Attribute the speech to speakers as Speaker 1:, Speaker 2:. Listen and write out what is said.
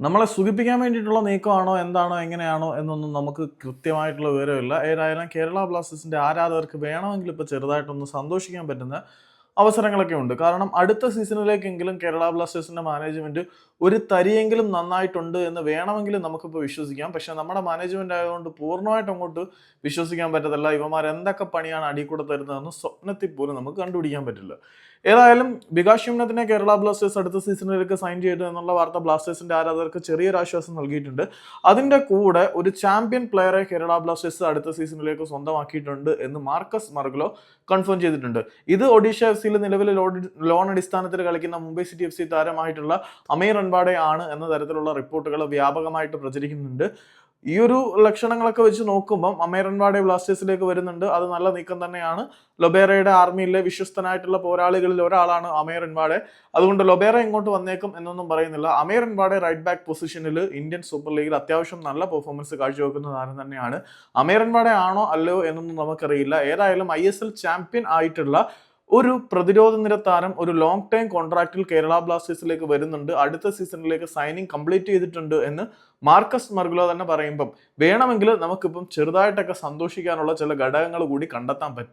Speaker 1: നമ്മളെ സുഖിപ്പിക്കാൻ വേണ്ടിയിട്ടുള്ള നീക്കമാണോ എന്താണോ എങ്ങനെയാണോ എന്നൊന്നും നമുക്ക് കൃത്യമായിട്ടുള്ള വിവരമില്ല. ഏതായാലും കേരള ബ്ലാസ്റ്റേഴ്സിന്റെ ആരാധകർക്ക് വേണമെങ്കിൽ ഇപ്പോൾ ചെറുതായിട്ടൊന്ന് സന്തോഷിക്കാൻ പറ്റുന്ന അവസരങ്ങളൊക്കെ ഉണ്ട്. കാരണം അടുത്ത സീസണിലേക്കെങ്കിലും കേരള ബ്ലാസ്റ്റേഴ്സിന്റെ മാനേജ്മെന്റ് ഒരു തരിയെങ്കിലും നന്നായിട്ടുണ്ട് എന്ന് വേണമെങ്കിലും നമുക്കിപ്പോൾ വിശ്വസിക്കാം. പക്ഷെ നമ്മുടെ മാനേജ്മെന്റ് ആയതുകൊണ്ട് പൂർണമായിട്ട് അങ്ങോട്ട് വിശ്വസിക്കാൻ പറ്റത്തില്ല. ഇവന്മാർ എന്തൊക്കെ പണിയാണ് അടി തരുന്നതെന്ന് സ്വപ്നത്തിൽ പോലും നമുക്ക് കണ്ടുപിടിക്കാൻ പറ്റില്ല. ഏതായാലും വികാസ് യുമ്നത്തിനെ കേരള ബ്ലാസ്റ്റേഴ്സ് അടുത്ത സീസണിലേക്ക് സൈൻ ചെയ്തു എന്നുള്ള വാർത്ത ബ്ലാസ്റ്റേഴ്സിന്റെ ആരാധകർക്ക് ചെറിയൊരു ആശ്വാസം നൽകിയിട്ടുണ്ട്. അതിന്റെ കൂടെ ഒരു ചാമ്പ്യൻ പ്ലെയറെ കേരള ബ്ലാസ്റ്റേഴ്സ് അടുത്ത സീസണിലേക്ക് സ്വന്തമാക്കിയിട്ടുണ്ട് എന്ന് മാർക്കസ് മർഗ്ലോ കൺഫേം ചെയ്തിട്ടുണ്ട്. ഇത് ഒഡീഷ എഫ് സിയിൽ നിലവിൽ ലോൺ അടിസ്ഥാനത്തിൽ കളിക്കുന്ന മുംബൈ സിറ്റി എഫ് സി താരമായിട്ടുള്ള അമീർ അൻവാഡെ ആണ് എന്ന തരത്തിലുള്ള റിപ്പോർട്ടുകൾ വ്യാപകമായിട്ട് പ്രചരിക്കുന്നുണ്ട്. ഈ ഒരു ലക്ഷണങ്ങളൊക്കെ വെച്ച് നോക്കുമ്പം അമേരൻവാടെ ബ്ലാസ്റ്റേഴ്സിലേക്ക് വരുന്നുണ്ട്. അത് നല്ല നീക്കം തന്നെയാണ്. ലൊബേറയുടെ ആർമിയിലെ വിശ്വസ്തനായിട്ടുള്ള പോരാളികളിൽ ഒരാളാണ് അമേർ എൻവാടെ അതുകൊണ്ട് ലൊബേറ ഇങ്ങോട്ട് വന്നേക്കും എന്നൊന്നും പറയുന്നില്ല. അമേർ എൻവാടെ റൈറ്റ് ബാക്ക് പൊസിഷനിൽ ഇന്ത്യൻ സൂപ്പർ ലീഗിൽ അത്യാവശ്യം നല്ല പെർഫോമൻസ് കാഴ്ചവെക്കുന്ന താരം തന്നെയാണ്. അമേർ എൻവാടെ ആണോ അല്ലയോ എന്നൊന്നും നമുക്കറിയില്ല. ഏതായാലും ഐ ചാമ്പ്യൻ ആയിട്ടുള്ള ഒരു പ്രതിരോധ നിര താരം ഒരു ലോങ് ടൈം കോൺട്രാക്റ്റിൽ കേരള ബ്ലാസ്റ്റേഴ്സിലേക്ക് വരുന്നുണ്ട്. അടുത്ത സീസണിലേക്ക് സൈനിങ് കംപ്ലീറ്റ് ചെയ്തിട്ടുണ്ട് എന്ന് മാർക്കസ് മർഗുലോ തന്നെ പറയുമ്പം വേണമെങ്കിൽ നമുക്കിപ്പം ചെറുതായിട്ടൊക്കെ സന്തോഷിക്കാനുള്ള ചില ഘടകങ്ങൾ കൂടി കണ്ടെത്താൻ പറ്റും.